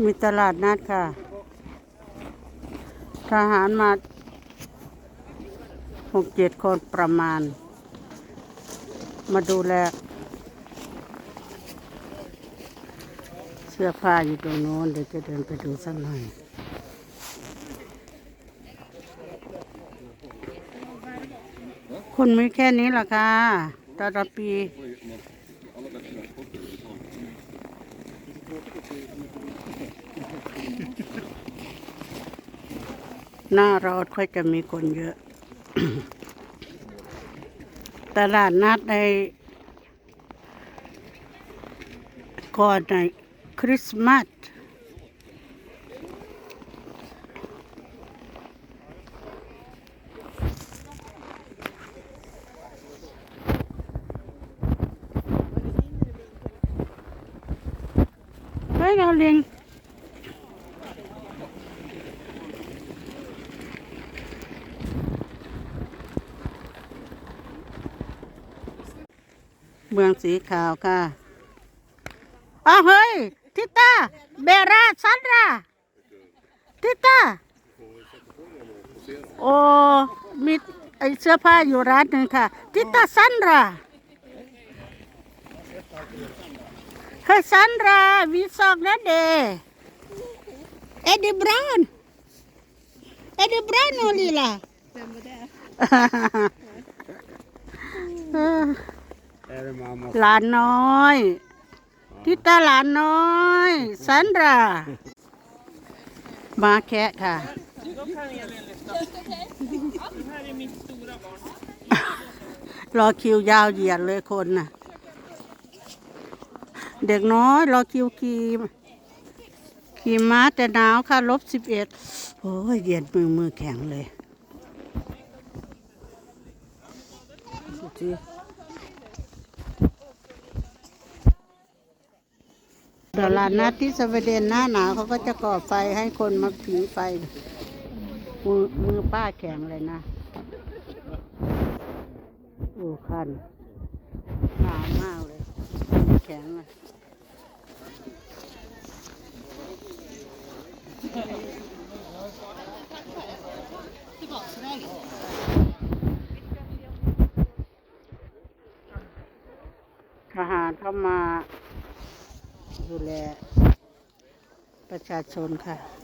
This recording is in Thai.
มีตลาดนัดค่ะ ทหารมาหกเจ็ดคนประมาณ มาดูแล เสื้อผ้าอยู่ตรงโน้น เดี๋ยวจะเดินไปดูสักหน่อยคุณมีแค่นี้เหรอคะตลอดปี หน้าร้อนค่อยจะมีคนเยอะ ตลาดนัดในก่อนในคริสต์มาส ฮ้ยเราเลียงเมืองสีขาวค่ะอ้าเฮ้ย ทิตา เบราซันราทิตา โอ้ มีไอเสื้อผ้าอยู่ร้านหนึ่งค่ะ ทิตาซันรา เฮ้ยซันราวิซอกนะเดเอ็ดดี้บราวน์เอ็ดดี้บราวน์โนลีล่ะ Är det mamma? หลานน้อย ทิตาหลานน้อยสันรา มาแคะค่ะ รอคิวยาวเหยียดเลยคนน่ะ เด็กน้อยรอคิวขี่ขี่ม้าแต่หนาวค่ะลบสิบเอ็ดโอ้ยเย็นมือมือแข็งเลยตลาดนัดที่สวีเดนหน้าหนาวเขาก็จะก่อไฟให้คนมาผิงไฟ มือมือป้าแข็งเลยนะโอ้คันหนาวมากเลย แข็งเลยทหารเข้ามาดูแลประชาชนค่ะ